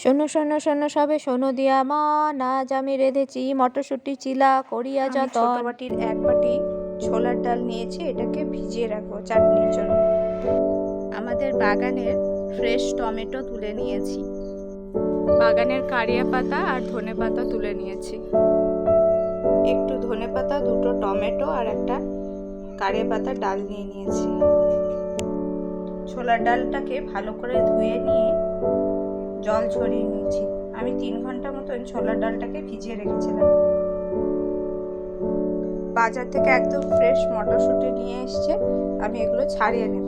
শোনো শোনো শোনো সবে শোনো দিয়া মন আজ আমি রেঁধেছি। মটরশুঁটি চিলা করিয়া যত বাটির এক বাটি ছোলার ডাল নিয়েছি এটাকে ভিজিয়ে রাখব চাটনির জন্য। আমাদের বাগানের ফ্রেশ টমেটো তুলে নিয়েছি। বাগানের কারিয়া পাতা আর ধনে পাতা তুলে নিয়েছি। একটু ধনে পাতা দুটো টমেটো আর একটা কারিয়া পাতা ডাল নিয়ে নিয়েছি। ছোলার ডালটাকে ভালো করে ধুয়ে নিয়ে জল ছড়িয়ে নিয়েছি। আমি তিন ঘণ্টা মতন ছোলার ডালটাকে ভিজিয়ে রেখেছিলাম। বাজার থেকে একদম ফ্রেশ মটরশুঁটি নিয়ে এসছে, আমি এগুলো ছাড়িয়ে নেব।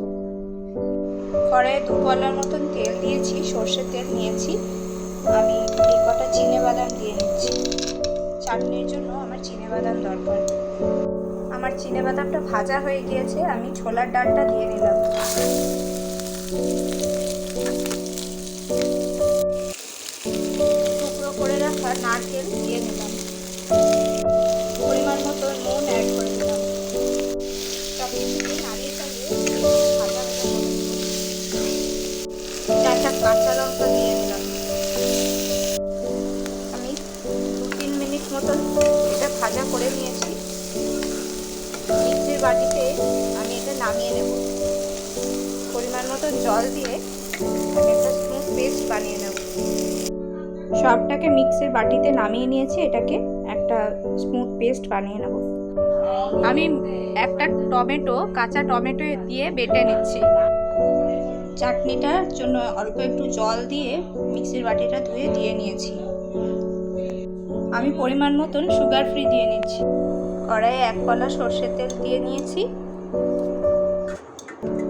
কড়াইয়ে দু পলার মতন তেল দিয়েছি সর্ষের তেল নিয়েছি। আমি এই কটা চিনে বাদাম দিয়ে নিচ্ছি। চাটনির জন্য আমার চিনে বাদাম দরকার। আমার চিনে বাদামটা ভাজা হয়ে গিয়েছে, আমি ছোলার ডালটা দিয়ে নিলাম কাঁচা লঙ্কা দিয়ে নিলাম আমি দু তিন মিনিট মতন এটা ভাজা করে নিয়েছি। মিক্সির বাটিতে আমি এটা নামিয়ে নেব। পরিমাণ মতো জল দিয়ে আমি একটা স্মুথ পেস্ট বানিয়ে নেব। সবটাকে মিক্সির বাটিতে নামিয়ে নিয়েছি, এটাকে একটা স্মুথ পেস্ট বানিয়ে নেব। আমি একটা টমেটো, কাঁচা টমেটো দিয়ে বেটে নিচ্ছি। চাটনিটার জন্য অল্প একটু জল দিয়ে মিক্সির বাটিটা ধুয়ে দিয়ে নিয়েছি। আমি পরিমাণ মতন সুগার ফ্রি দিয়ে নিচ্ছি। কড়াইয়ে এক কলা সর্ষের তেল দিয়ে নিয়েছি।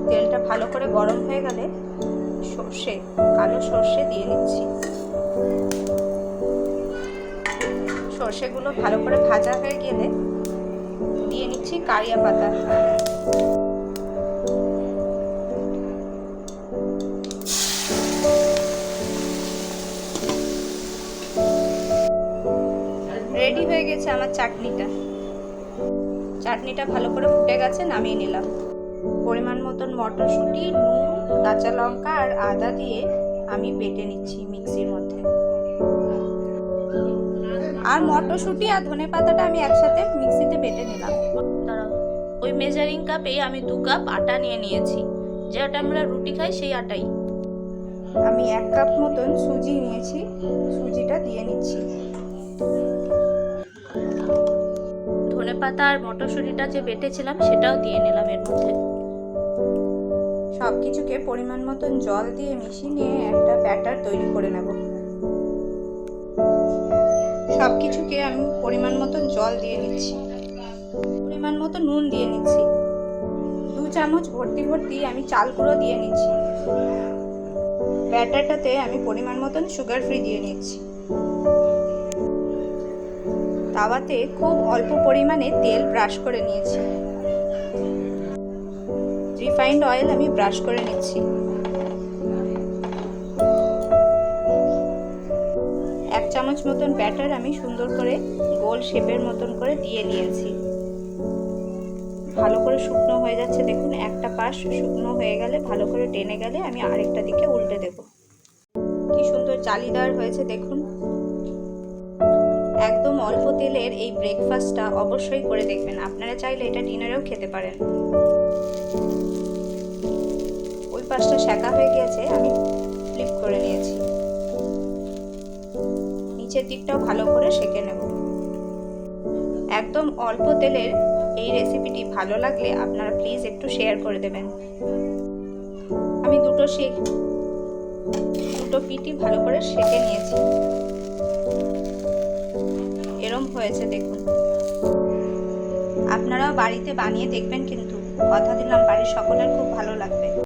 তেলটা ভালো করে গরম হয়ে গেলে সর্ষে, কালো সর্ষে দিয়ে নিচ্ছি। সর্ষেগুলো ভালো করে ভাজা হয়ে গেলে দিয়ে নিচ্ছি কারিয়া পাতা। গেছে আমার চাটনিটা। চাটনিটা ভালো করে ফুটে গেছে, নামিয়ে নিলাম। পরিমাণ মতন মটরশুঁটি, নুন, কাঁচা লঙ্কা আর আদা দিয়ে আমি বেটে নিচ্ছি মিক্সির মধ্যে। আর মটরশুঁটি আর ধনে পাতাটা আমি একসাথে মিক্সিতে বেটে নিলাম। ওই মেজারিং কাপে আমি দু কাপ আটা নিয়ে নিয়েছি। যেটা আমরা রুটি খাই, সেই আটাই। আমি এক কাপ মতন সুজি নিয়েছি। সুজিটা পাতা আর মটরশুঁটিটা যে বেটেছিলাম, সেটাও দিয়ে নিলাম এর মধ্যে। সব কিছুকে পরিমাণ মতন জল দিয়ে মিশিয়ে নিয়ে একটা ব্যাটার তৈরি করে নেব। সব কিছুকে আমি পরিমাণ মতন জল দিয়ে নিচ্ছি। পরিমাণ মতো নুন দিয়ে নিচ্ছি। দু চামচ ভর্তি ভর্তি আমি চাল গুঁড়ো দিয়ে নিচ্ছি। ব্যাটারটাতে আমি পরিমাণ মতন সুগার ফ্রি দিয়ে নিচ্ছি। তাওয়াতে খুব অল্প পরিমাণে তেল ব্রাশ করে নিয়েছি। রিফাইন্ড অয়েল আমি ব্রাশ করে নিচ্ছি। এক চামচ মতন ব্যাটার আমি সুন্দর করে গোল শেপের মতন করে দিয়ে নিয়েছি। ভালো করে শুকনো হয়ে যাচ্ছে, দেখুন, একটা পাশ শুকনো হয়ে গেলে, ভালো করে টেনে গেলে আমি আরেকটা দিকে উল্টে দেব। কি সুন্দর জালিদার হয়েছে, দেখুন। একদম অল্প তেলের এই ব্রেকফাস্টটা অবশ্যই করে দেখবেন। আপনারা চাইলে এটা ডিনারেও খেতে পারেন। ওই পাশটা শেখা হয়ে গিয়েছে, আমি ফ্লিপ করে নিয়েছি। নিচের দিকটাও ভালো করে সেঁকে নেব। একদম অল্প তেলের এই রেসিপিটি ভালো লাগলে আপনারা প্লিজ একটু শেয়ার করে দেবেন। আমি দুটো শেক দুটো পিটি ভালো করে সেঁকে নিয়েছি। এরম হয়েছে, দেখুন। আপনারাও বাড়িতে বানিয়ে দেখবেন কিন্তু। কথা দিলাম, বাড়ির সকলের খুব ভালো লাগবে।